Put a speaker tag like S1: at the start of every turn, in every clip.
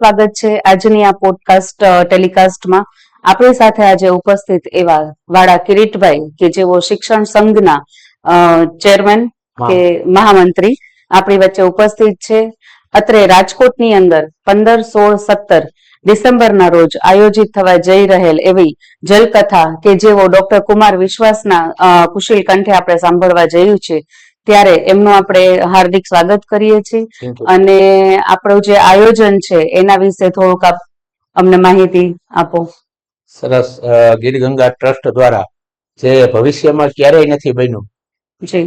S1: સ્વાગત છે આજની આ પોડકાસ્ટ ટેલિકાસ્ટમાં આપણી સાથે આજે ઉપસ્થિત એવા વાળા કિરીટભાઈ કે જેઓ શિક્ષણ સંઘના ચેરમેન કે મહામંત્રી આપણી વચ્ચે ઉપસ્થિત છે. અત્રે રાજકોટની અંદર પંદર સોળ સત્તર ડિસેમ્બરના રોજ આયોજિત થવા જઈ રહેલ એવી જલકથા કે જેઓ ડોક્ટર કુમાર વિશ્વાસના કુશીલ કંઠે આપણે સાંભળવા જયું છે. ત્યારે એમનું આપણે હાર્દિક સ્વાગત કરીએ છીએ. અને આપણું જે આયોજન છે એના વિશે થોડુંક આપ અમને માહિતી આપો.
S2: સરસ. ગીરગંગા ટ્રસ્ટ દ્વારા જે ભવિષ્યમાં ક્યારેય નથી બન્યું
S1: જી.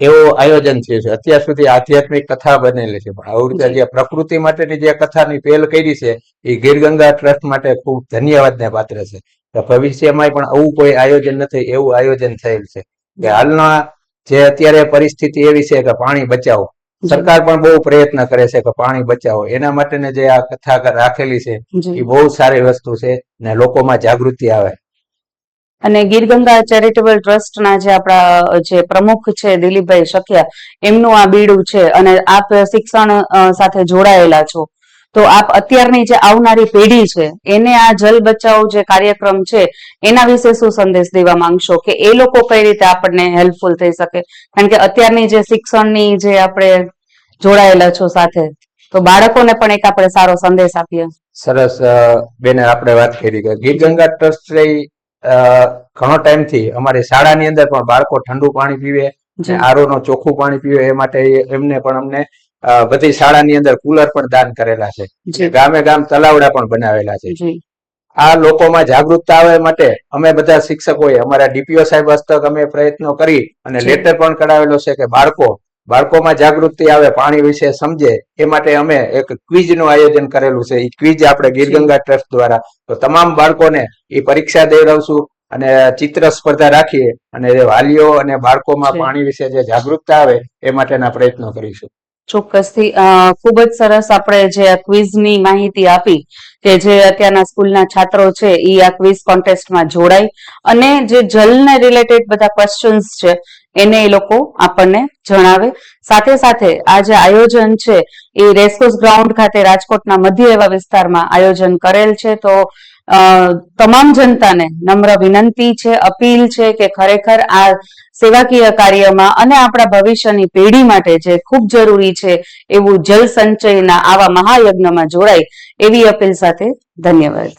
S2: એવું આયોજન થયું છે. અત્યાર સુધી આધ્યાત્મિક કથા બનેલી છે. પણ આવી રીતે જે. પ્રકૃતિ માટેની જે કથાની પહેલ કરી છે એ ગીરગંગા ટ્રસ્ટ માટે ખૂબ ધન્યવાદને પાત્ર છે. ભવિષ્યમાં પણ આવું કોઈ આયોજન નથી એવું આયોજન થયેલ છે. કે હાલના જે અત્યારે પરિસ્થિતિ એવી છે કે પાણી બચાવો. સરકાર પણ બહુ પ્રયત્ન કરે છે કે પાણી બચાવો. એના માટેને જે આ કથા રાખેલી છે એ બહુ સારી વસ્તુ છે ને લોકોમાં જાગૃતિ આવે.
S1: અને ગીરગંગા ચેરિટેબલ ટ્રસ્ટના જે આપણા જે પ્રમુખ છે દિલીપભાઈ શકિયા એમનું આ બીડું છે અને આપ શિક્ષણ સાથે જોડાયેલા છો. તો આપ અત્યારની જે આવનારી પેઢી છે એને આ જલ બચાવ જે કાર્યક્રમ છે એના વિશે શું સંદેશ દેવા માંગશો? કે એ લોકો કઈ રીતે આપણને હેલ્પફુલ થઈ શકે? કારણ કે અત્યારની જે શિક્ષણની જે આપણે જોડાયેલા છો સાથે તો બાળકોને પણ એક આપણે સારો સંદેશ આપીએ.
S2: સરસ બેને આપણે વાત કરી કે ગીર ગંગા ટ્રસ્ટ ઘણો ટાઈમથી અમારી શાળાની અંદર પણ બાળકો ઠંડુ પાણી પીવે આરો નો ચોખ્ખું પાણી પીવે એ માટે એમને પણ અમને બધી શાળાની અંદર કુલર પણ દાન કરેલા છે. ગામે ગામ તલાવડા પણ બનાવેલા છે. આ લોકોમાં જાગૃતતા આવે માટે અમે બધા શિક્ષકોએ અમારા ડીપીઓ સાહેબ હસ્તક અમે પ્રયત્નો કરી અને લેટર પણ કરાવેલો છે કે બાળકો બાળકોમાં જાગૃતિ આવે પાણી વિશે સમજે એ માટે અમે એક ક્વિઝનું આયોજન કરેલું છે. એ ક્વિઝ આપણે ગીરગંગા ટ્રસ્ટ દ્વારા. તો તમામ બાળકોને એ પરીક્ષા દેવડાવશું અને ચિત્ર સ્પર્ધા રાખીએ અને વાલીઓ અને બાળકોમાં પાણી વિશે જે જાગૃતતા આવે એ માટેના પ્રયત્નો કરીશું.
S1: ચોક્કસથી ખૂબ જ સરસ આપણે જે ક્વિઝની માહિતી આપી કે જે અત્યારના સ્કૂલના છાત્રો છે એ આ ક્વિઝ કોન્ટેસ્ટમાં જોડાય. અને જે જલને રિલેટેડ બધા ક્વેશ્ચન્સ છે, એને એ લોકો આપણને જણાવે. સાથે સાથે આ જે આયોજન છે, એ રેસકોસ ગ્રાઉન્ડ ખાતે રાજકોટના મધ્ય એવા વિસ્તારમાં આયોજન કરેલ છે. તો તમામ જનતાને નમ્ર વિનંતી છે, અપીલ છે કે ખરેખર આ સેવાકીય કાર્યમાં અને આપણા ભવિષ્યની પેઢી માટે જે ખૂબ જરૂરી છે એવું જલ સંચયના આવા મહાયજ્ઞમાં જોડાય એવી અપીલ સાથે ધન્યવાદ.